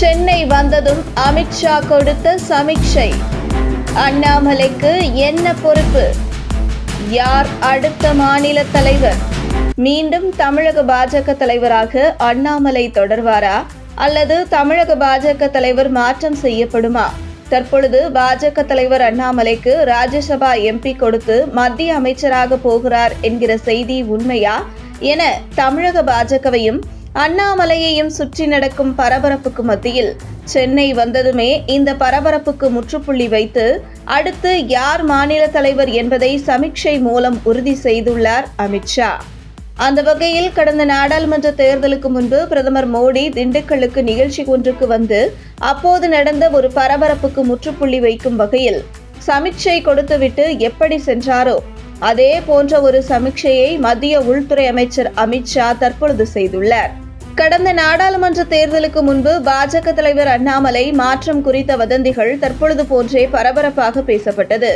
சென்னை வந்ததும் அமித்ஷா கொடுத்த சமீட்சை. அண்ணாமலைக்கு என்ன பொறுப்பு? யார் அடுத்த மாநில தலைவர்? மீண்டும் தமிழக பாஜக தலைவராக அண்ணாமலை தொடர்வாரா? அல்லது தமிழக பாஜக தலைவர் மாற்றம் செய்யப்படுமா? தற்பொழுது பாஜக தலைவர் அண்ணாமலைக்கு ராஜ்யசபா எம்பி கொடுத்து மத்திய அமைச்சராக போகிறார் என்கிற செய்தி உண்மையா? என தமிழக பாஜகவையும் அண்ணாமலையையும் சுற்றி நடக்கும் பரபரப்புக்கு மத்தியில் சென்னை வந்ததுமே இந்த பரபரப்புக்கு முற்றுப்புள்ளி வைத்து அடுத்து யார் மாநில தலைவர் என்பதை சமீட்சை மூலம் உறுதி செய்துள்ளார் அமித்ஷா அந்த வகையில் கடந்த நாடாளுமன்ற தேர்தலுக்கு முன்பு பிரதமர் மோடி திண்டுக்கல்லுக்கு நிகழ்ச்சி ஒன்றுக்கு வந்து அப்போது நடந்த ஒரு பரபரப்புக்கு முற்றுப்புள்ளி வைக்கும் வகையில் சமீட்சை கொடுத்துவிட்டு எப்படி சென்றாரோ அதே போன்ற ஒரு சமீட்சையை மத்திய உள்துறை அமைச்சர் அமித்ஷா தற்பொழுது செய்துள்ளார். கடந்த நாடாளுமன்ற தேர்தலுக்கு முன்பு பாஜக தலைவர் அண்ணாமலை மாற்றம் குறித்த வதந்திகள் தற்பொழுது போன்றே பரபரப்பாக பேசப்பட்டது.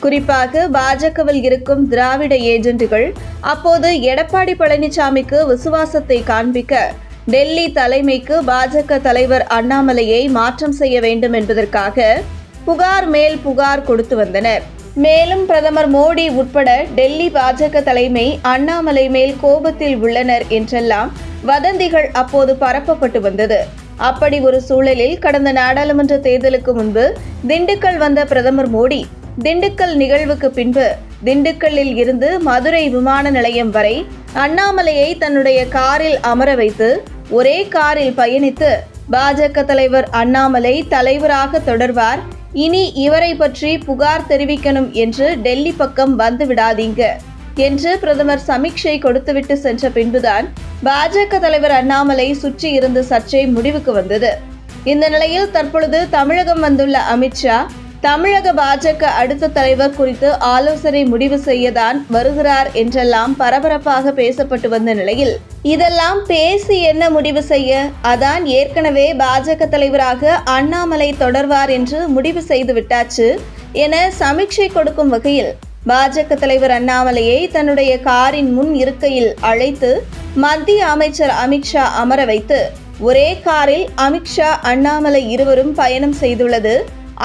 குறிப்பாக பாஜகவில் இருக்கும் திராவிட ஏஜென்ட்டுகள் அப்போது எடப்பாடி பழனிசாமிக்கு விசுவாசத்தை காண்பிக்க டெல்லி தலைமைக்கு பாஜக தலைவர் அண்ணாமலையை மாற்றம் செய்ய வேண்டும் என்பதற்காக புகார் மேல் புகார் கொடுத்து வந்தனர். மேலும் பிரதமர் மோடி உட்பட டெல்லி பாஜக தலைமை அண்ணாமலை மேல் கோபத்தில் உள்ளனர் என்றெல்லாம் வதந்திகள் அப்போது பரப்பப்பட்டு வந்தது. அப்படி ஒரு சூழலில் கடந்த நாடாளுமன்ற தேர்தலுக்கு முன்பு திண்டுக்கல் வந்த பிரதமர் மோடி திண்டுக்கல் நிகழ்வுக்கு பின்பு திண்டுக்கல்லில் இருந்து மதுரை விமான நிலையம் வரை அண்ணாமலையை தன்னுடைய காரில் அமர வைத்து ஒரே காரில் பயணித்து பாஜக தலைவர் அண்ணாமலை தலைவராக தொடர்வார் இனி இவரை பற்றி புகார் தெரிவிக்கணும் என்று டெல்லி பக்கம் வந்து விடாதீங்க என்று பிரதமர் சமீட்சை கொடுத்துவிட்டு சென்ற பின்புதான் பாஜக தலைவர் அண்ணாமலை சுற்றி இருந்து சர்ச்சை முடிவுக்கு வந்தது. இந்த நிலையில் தற்பொழுது தமிழகம் வந்துள்ள அமித்ஷா தமிழக பாஜக அடுத்த தலைவர் குறித்து ஆலோசனை முடிவு செய்யதான் வருகிறார் என்றெல்லாம் பரபரப்பாக பேசப்பட்டு வந்த நிலையில் இதெல்லாம் பேசி என்ன முடிவு செய்ய? அதான் ஏற்கனவே பாஜக தலைவராக அண்ணாமலை தொடர்வார் என்று முடிவு செய்து விட்டாச்சு என சமீட்சை கொடுக்கும் வகையில் பாஜக தலைவர் அண்ணாமலையை தன்னுடைய காரின் முன் இருக்கையில் அழைத்து மத்திய அமைச்சர் அமித்ஷா அமர வைத்து ஒரே காரில் அமித்ஷா அண்ணாமலை இருவரும் பயணம் செய்துள்ளது.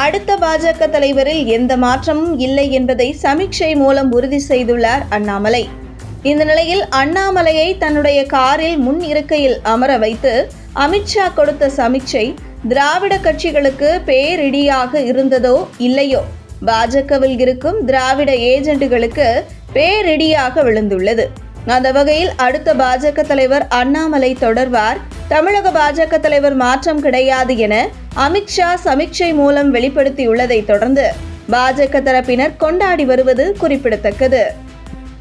அடுத்த பாஜக தலைவரில் எந்த மாற்றமும் இல்லை என்பதை சமீட்சை மூலம் உறுதி செய்துள்ளார் அண்ணாமலை. இந்த நிலையில் அண்ணாமலையை தன்னுடைய காரில் முன் இருக்கையில் அமர வைத்து அமித்ஷா கொடுத்த சமீட்சை திராவிட கட்சிகளுக்கு பேரிடியாக இருந்ததோ இல்லையோ? பாஜகவில் இருக்கும் திராவிட ஏஜென்ட்டுகளுக்கு பேரிடியாக விழுந்துள்ளது. அந்த வகையில் அடுத்த பாஜக தலைவர் அண்ணாமலை தொடர்வார். தமிழக பாஜக தலைவர் மாற்றம் கிடையாது என அமித்ஷா சமீட்சை மூலம் வெளிப்படுத்தியுள்ளதை தொடர்ந்து பாஜக தரப்பினர் கொண்டாடி வருவது குறிப்பிடத்தக்கது.